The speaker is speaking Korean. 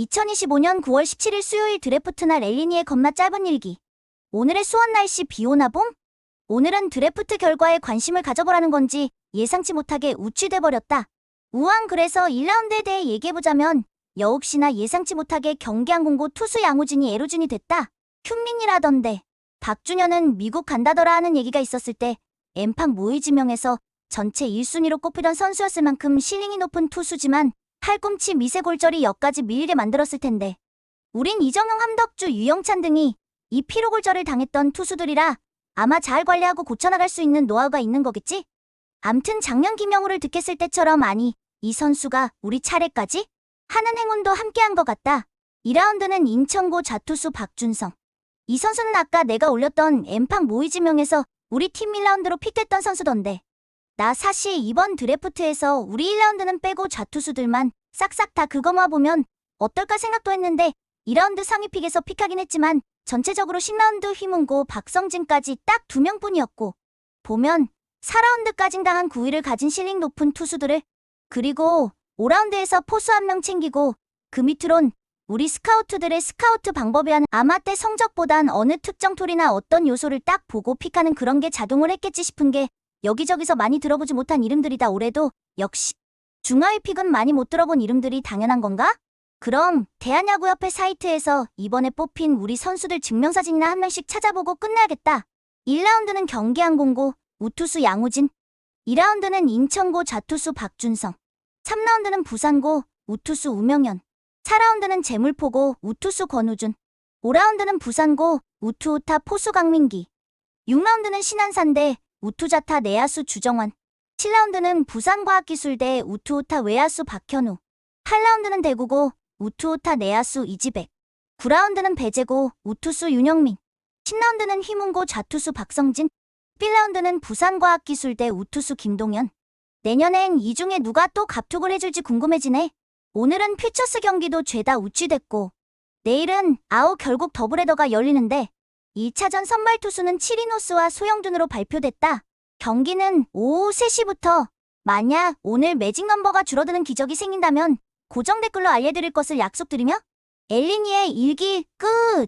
2025년 9월 17일 수요일 드래프트 날 엘리니의 겁나 짧은 일기. 오늘의 수원 날씨 비 오나 봄? 오늘은 드래프트 결과에 관심을 가져보라는 건지 예상치 못하게 우취돼 버렸다. 우왕 그래서 1라운드에 대해 얘기해보자면 여욱시나 예상치 못하게 경기한 공고 투수 양우진이 에로준이 됐다. 흉민이라던데. 박준현은 미국 간다더라 하는 얘기가 있었을 때 엠팡 모의 지명에서 전체 1순위로 꼽히던 선수였을 만큼 실링이 높은 투수지만 팔꿈치 미세 골절이 역까지 밀리게 만들었을 텐데. 우린 이정용, 함덕주, 유영찬 등이 이 피로 골절을 당했던 투수들이라 아마 잘 관리하고 고쳐나갈 수 있는 노하우가 있는 거겠지? 암튼 작년 김영우를 득했을 때처럼 아니 이 선수가 우리 차례까지 하는 행운도 함께한 것 같다. 2라운드는 인천고 좌투수 박준성. 이 선수는 아까 내가 올렸던 엠팡 모의 지명에서 우리 팀 1라운드로 픽됐던 선수던데. 나 사실 이번 드래프트에서 우리 1라운드는 빼고 좌투수들만 싹싹 다 그거 모아보면 어떨까 생각도 했는데 2라운드 상위 픽에서 픽하긴 했지만 전체적으로 10라운드 휘문고 박성진까지 딱 두 명뿐이었고 보면 4라운드까진 당한 9위를 가진 실링 높은 투수들을 그리고 5라운드에서 포수 한 명 챙기고 그 밑으론 우리 스카우트들의 스카우트 방법이라는 아마 때 성적보단 어느 특정 툴이나 어떤 요소를 딱 보고 픽하는 그런 게 자동을 했겠지 싶은 게 여기저기서 많이 들어보지 못한 이름들이다 올해도 역시 중하위 픽은 많이 못 들어본 이름들이 당연한 건가? 그럼 대한야구협회 사이트에서 이번에 뽑힌 우리 선수들 증명사진이나 한 명씩 찾아보고 끝내야겠다. 1라운드는 경기한 공고 우투수 양우진 2라운드는 인천고 좌투수 박준성 3라운드는 부산고 우투수 우명현 4라운드는 재물포고 우투수 권우준 5라운드는 부산고 우투우타 포수 강민기 6라운드는 신안산대 우투자타 내야수 주정환 7라운드는 부산과학기술대 우투우타 외야수 박현우. 8라운드는 대구고 우투우타 내야수 이지백. 9라운드는 배제고 우투수 윤영민. 10라운드는 휘문고 좌투수 박성진. 1라운드는 부산과학기술대 우투수 김동현 내년엔 이 중에 누가 또 갑툭을 해줄지 궁금해지네. 오늘은 퓨처스 경기도 죄다 우취됐고 내일은 아우 결국 더블헤더가 열리는데 2차전 선발 투수는 치리노스와 소영준으로 발표됐다. 경기는 오후 3시부터 만약 오늘 매직 넘버가 줄어드는 기적이 생긴다면 고정 댓글로 알려드릴 것을 약속드리며 엘리니의 일기 끝!